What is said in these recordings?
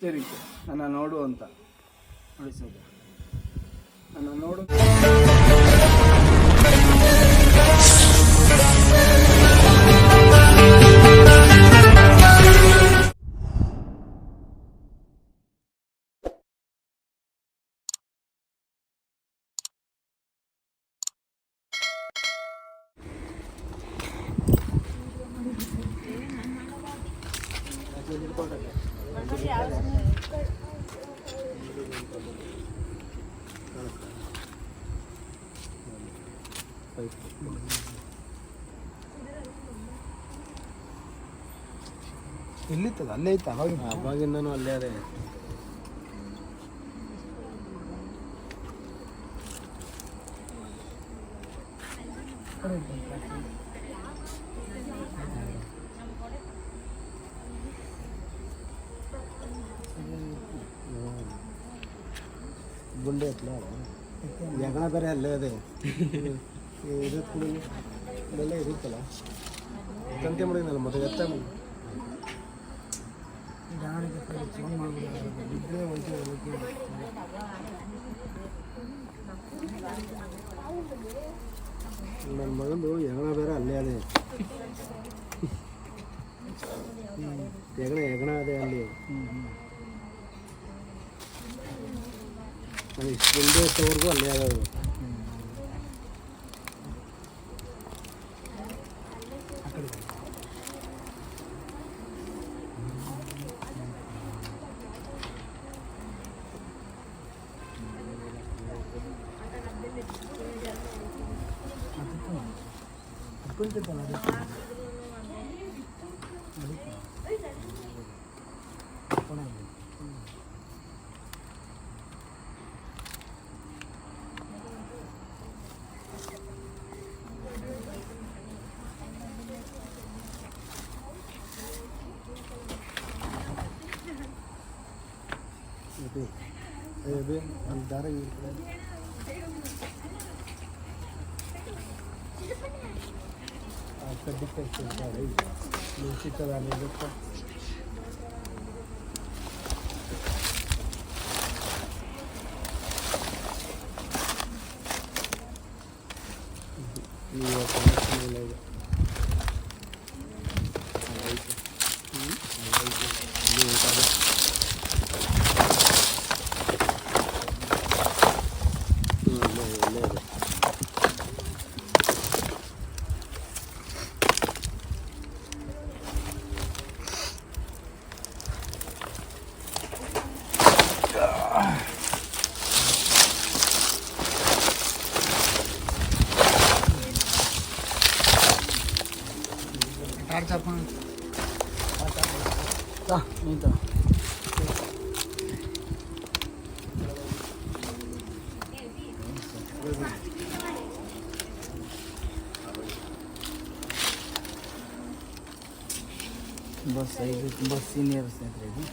ಎಚ್ಚರಿಕೆ ನನ್ನ ನೋಡು ಅಂತ. ನೋಡಿ ಸರ್ ನನ್ನ ನೋಡು. ಎಲ್ಲಿತ್ತದ? ಅಲ್ಲೇ ಇತ್ತು? ಅವಾಗಿಂದ ಅವಾಗಿಂದನೂ ಅಲ್ಲೇ ಅದೇ. ಗುಂಡೆ ಹತ್ಲ ಯಗಣ ಬೇರೆ ಅಲ್ಲೇ ಅದೇ ಇರುತ್ತೆ ಇಲ್ಲೆಲ್ಲ ಇರುತ್ತಲ್ಲ ತಂತೆ ಮಾಡಿದ್ನಲ್ಲ ಮತ್ತೆ ಎತ್ತ ನನ್ನ ಮಗಂದು ಯಗಣ ಬೇರೆ ಅಲ್ಲೇ ಅದೇ ಯಗಣ ಯಗಣ ಅದೇ ಅಲ್ಲಿ అది రెండు వేసే వరకు అల్లే కొంచెం இருக்குது இது அந்த தரை இருக்குது கண்டிப்பாக சித்த வேலை இருக்கும் ಬಸ್ ಇದು ತುಂಬ ಸೀನಿಯರ್ ಸ್ನೇಹಿತರೆ ಇದು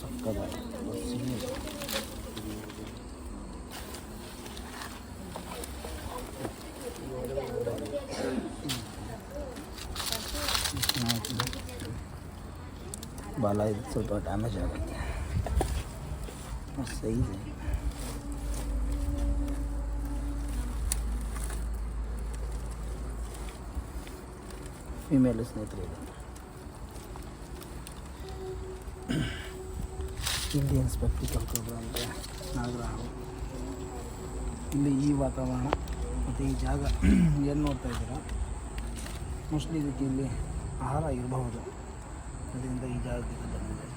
ಸಕ್ಕತ್ತಾಗಿ ಬಸ್ senior. ಬಾಲ ಇದು ಸ್ವಲ್ಪ ಡ್ಯಾಮೇಜ್ ಆಗುತ್ತೆ ಸೈಜ್ ಫಿಮೇಲ್ ಸ್ನೇಹಿತರೆ ಇಂಡಿಯನ್ ಸ್ಪೆಕ್ಟಿಕಲ್ ಪ್ರೋಗ್ರಾಮ್ ಅಂದರೆ ನಾಗರಹಾವು. ಇಲ್ಲಿ ಈ ವಾತಾವರಣ ಮತ್ತು ಈ ಜಾಗ ಏನು ನೋಡ್ತಾ ಇದ್ದೀರಾ? ಮೋಸ್ಟ್ಲಿ ಇದಕ್ಕೆ ಇಲ್ಲಿ ಆಹಾರ ಇರಬಹುದು. ಅದರಿಂದ ಈ ಜಾಗದಿಂದ ಬಂದಿದೆ.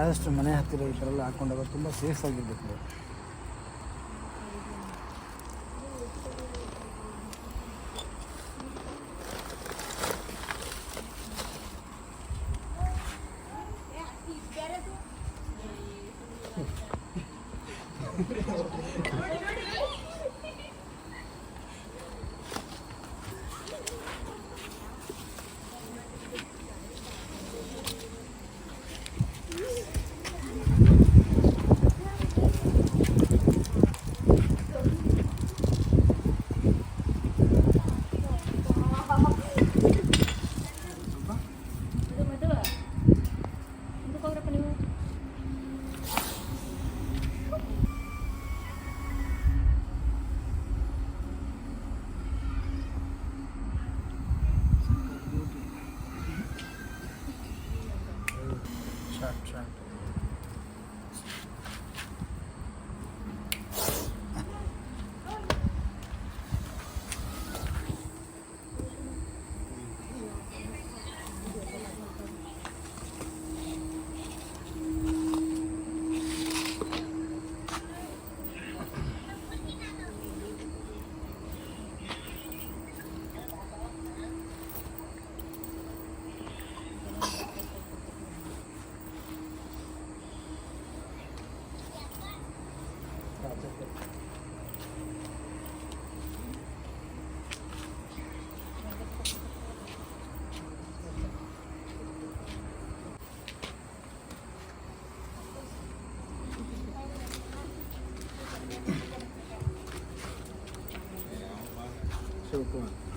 ಆದಷ್ಟು ಮನೆ ಹತ್ತಿರ ಈ ಥರ ಎಲ್ಲ ಹಾಕ್ಕೊಂಡಾಗ ತುಂಬ ಸೇಫ್ ಆಗಿರ್ಬೇಕು. Where are you going?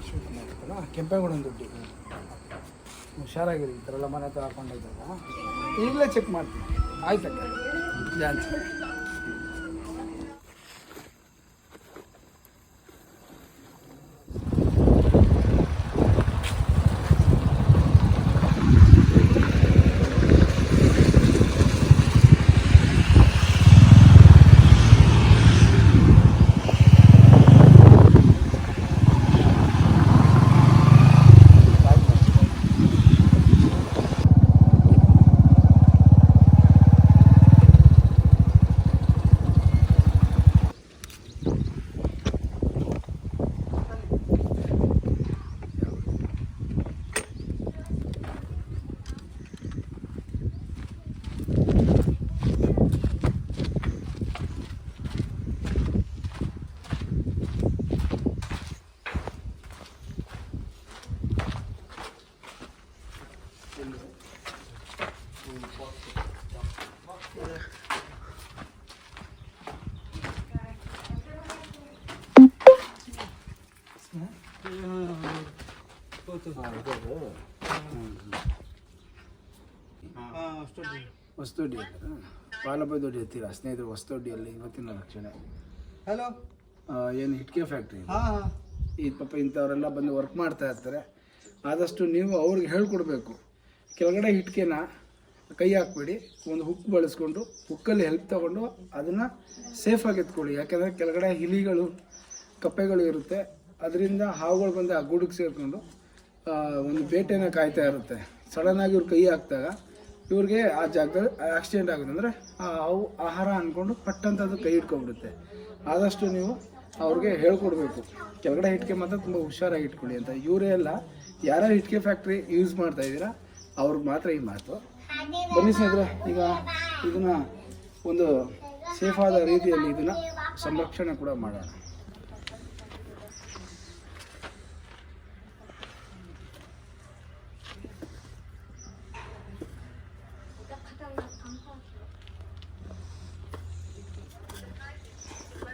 Shivakumar ಅಂತಲ್ಲ ಕೆಂಪೇಗೌಡನ ದುಡ್ಡಿ. ಹುಷಾರಾಗಿರಿ, ಈ ಥರ ಎಲ್ಲ ಮನೆ ಹತ್ರ ಹಾಕೊಂಡಿದ್ದಾಗ ಈಗಲೇ ಚೆಕ್ ಮಾಡ್ತೀನಿ. ಆಯ್ತಕ್ಕ. ಜಾನ್ಸಿ ಹೊಸದೊಡ್ಡಿ ಅಂತಾರೆ ಬಾಲಬಾಯಿ ದೊಡ್ಡಿ ಹತ್ತಿರ ಸ್ನೇಹಿತರು ಹೊಸದೊಡ್ಡಿಯಲ್ಲಿ ಇವತ್ತಿನ ರಕ್ಷಣೆ. ಹಲೋ ಏನು ಹಿಟ್ಕೆ ಫ್ಯಾಕ್ಟ್ರಿ ಈ ಪಾಪ ಇಂಥವರೆಲ್ಲ ಬಂದು ವರ್ಕ್ ಮಾಡ್ತಾ ಇರ್ತಾರೆ. ಆದಷ್ಟು ನೀವು ಅವ್ರಿಗೆ ಹೇಳ್ಕೊಡ್ಬೇಕು. ಕೆಳಗಡೆ ಹಿಟ್ಕೆನ ಕೈ ಹಾಕ್ಬೇಡಿ. ಒಂದು ಹುಕ್ ಬಳಸ್ಕೊಂಡು ಹುಕ್ಕಲ್ಲಿ ಹೆಲ್ಪ್ ತಗೊಂಡು ಅದನ್ನು ಸೇಫಾಗಿ ಎತ್ಕೊಳ್ಳಿ. ಯಾಕೆಂದರೆ ಕೆಳಗಡೆ ಹಿಲಿಗಳು ಕಪ್ಪೆಗಳು ಇರುತ್ತೆ. ಅದರಿಂದ ಹಾವುಗಳು ಬಂದು ಆ ಗೂಡಿಗೆ ಸೇರಿಕೊಂಡು ಒಂದು ಬೇಟೆನ ಕಾಯ್ತಾ ಇರುತ್ತೆ. ಸಡನ್ನಾಗಿ ಇವ್ರು ಕೈ ಹಾಕಿದಾಗ ಇವ್ರಿಗೆ ಆ ಜಾಗದಲ್ಲಿ ಆಕ್ಸಿಡೆಂಟ್ ಆಗುತ್ತೆ ಅಂದರೆ, ಆ ಹಾವು ಆಹಾರ ಅಂದ್ಕೊಂಡು ಪಟ್ಟಂತ ಅದು ಕೈ ಇಟ್ಕೊಂಡ್ಬಿಡುತ್ತೆ ಆದಷ್ಟು ನೀವು ಅವ್ರಿಗೆ ಹೇಳ್ಕೊಡ್ಬೇಕು. ಕೆಳಗಡೆ ಇಟ್ಕೆ ಮಾತ್ರ ತುಂಬ ಹುಷಾರಾಗಿ ಇಟ್ಕೊಳ್ಳಿ ಅಂತ. ಇವರೇ ಎಲ್ಲ ಯಾರ್ಯಾರು ಇಟ್ಕೆ ಫ್ಯಾಕ್ಟ್ರಿ ಯೂಸ್ ಮಾಡ್ತಾ ಇದ್ದೀರಾ, ಅವ್ರಿಗೆ ಮಾತ್ರ ಈ ಮಾತು. ಬನ್ನಿ ಸ್ನೇಹಿತರೆ, ಈಗ ಇದನ್ನು ಒಂದು ಸೇಫಾದ ರೀತಿಯಲ್ಲಿ ಇದನ್ನು ಸಂರಕ್ಷಣೆ ಕೂಡ ಮಾಡೋಣ.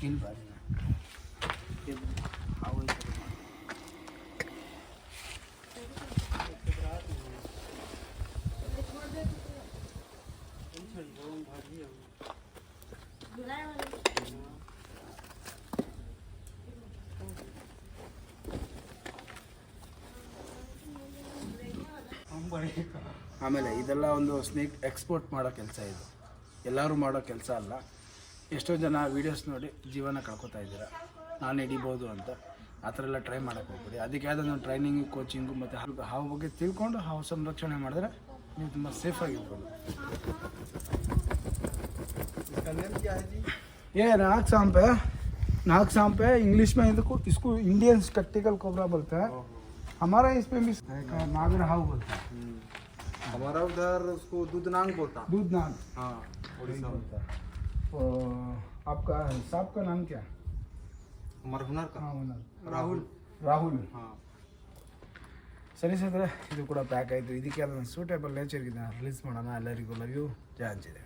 किल ಆಮೇಲೆ ಇದೆಲ್ಲ ಒಂದು ಸ್ನೇಕ್ ಎಕ್ಸ್ಪೋರ್ಟ್ ಮಾಡೋ ಕೆಲಸ ಇದು ಎಲ್ಲರೂ ಮಾಡೋ ಕೆಲಸ ಅಲ್ಲ ಎಷ್ಟೋ ಜನ ವೀಡಿಯೋಸ್ ನೋಡಿ ಜೀವನ ಕಳ್ಕೊತಾ ಇದ್ದೀರಾ ನಾನು ಹಿಡಿಬೋದು ಅಂತ ಆ ಥರ ಎಲ್ಲ ಟ್ರೈ ಮಾಡೋಕ್ಕೆ ಹೋಗ್ಬೇಡಿ ಅದಕ್ಕೆ ಯಾವುದೋ ಒಂದು ಟ್ರೈನಿಂಗು ಕೋಚಿಂಗು ಮತ್ತು ಹಾವು ಹಾವು ಬಗ್ಗೆ ತಿಳ್ಕೊಂಡು ಹಾವು ಸಂರಕ್ಷಣೆ ಮಾಡಿದ್ರೆ ನೀವು ತುಂಬ ಸೇಫಾಗಿರ್ಬೋದು इसका नेम क्या है जी ये नाग सांप है नाग सांप है इंग्लिश में इसको इसको इंडियन स्पेक्टिकल कोबरा बोलते हैं हमारा इसमें भी नागर हाउ बोलते हैं हमारा उधर उसको दूधनांग बोलता दूध नाग हाँ उड़ीसा बोलता है तो आपका सांप का नाम क्या हमारा हुनर का हाँ ओनर राहुल ರಾಹುಲ್ हाँ ಸರಿ ಸರ್ ಇದು ಕೂಡ ಪ್ಯಾಕ್ ಆಯಿತು ಇದಕ್ಕೆ ಅದನ್ನು ಸೂಟೇಬಲ್ ನೇಚರ್ಗೆ ರಿಲೀಸ್ ಮಾಡೋಣ ಎಲ್ಲರಿಗೂ ಲವ್ ಯು ಜಾನ್ಸಿದೆ